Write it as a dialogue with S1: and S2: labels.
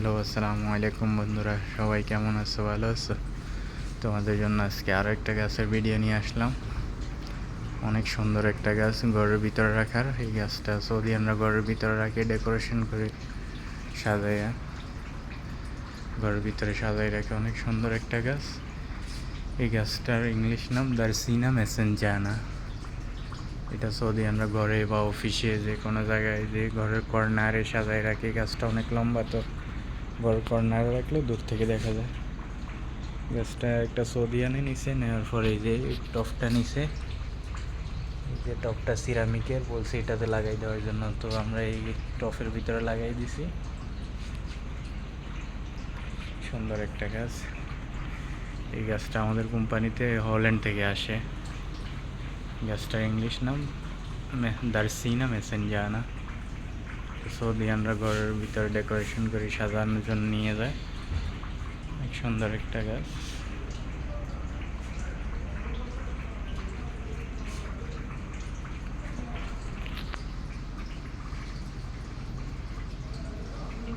S1: Hello, আসসালামু আলাইকুম বন্ধুরা। সবাই কেমন আছো? ভালো আছো? তোমাদের জন্য আজকে আরও একটা গাছের ভিডিও নিয়ে আসলাম। অনেক সুন্দর একটা গাছ ঘরের ভিতরে রাখার। এই গাছটা সৌদি আমরা ঘরের ভিতরে রাখি ডেকোরেশন করে সাজাইয়া ঘরের ভিতরে সাজাই রাখে, অনেক সুন্দর একটা গাছ। এই গাছটার ইংলিশ নাম দার্সিনা মেসেঞ্জানা। এটা সৌদি আমরা ঘরে বা অফিসে যে কোনো জায়গায় যে ঘরের কর্নারে সাজাই রাখি, গাছটা অনেক লম্বা তো। ঘরের কর্নারে রাখলে দূর থেকে দেখা যায়। গাছটা একটা সৌদি আনে নিছে, নেওয়ার পরে এই যে টপটা নিছে, এই যে টপটা সিরামিকের, বলছে এটাতে লাগাই দেওয়ার জন্য। তো আমরা এই টপের ভিতরে লাগাই দিছি। সুন্দর একটা গাছ। এই গাছটা আমাদের কোম্পানিতে হল্যান্ড থেকে আসে। গাছটার ইংলিশ নাম দার্সিনা মেসেঞ্জানা। সৌদিয়ানরা ঘরের ভিতরে ডেকোরেশন করে সাজানোর জন্য নিয়ে যায়। অনেক সুন্দর একটা গাছ।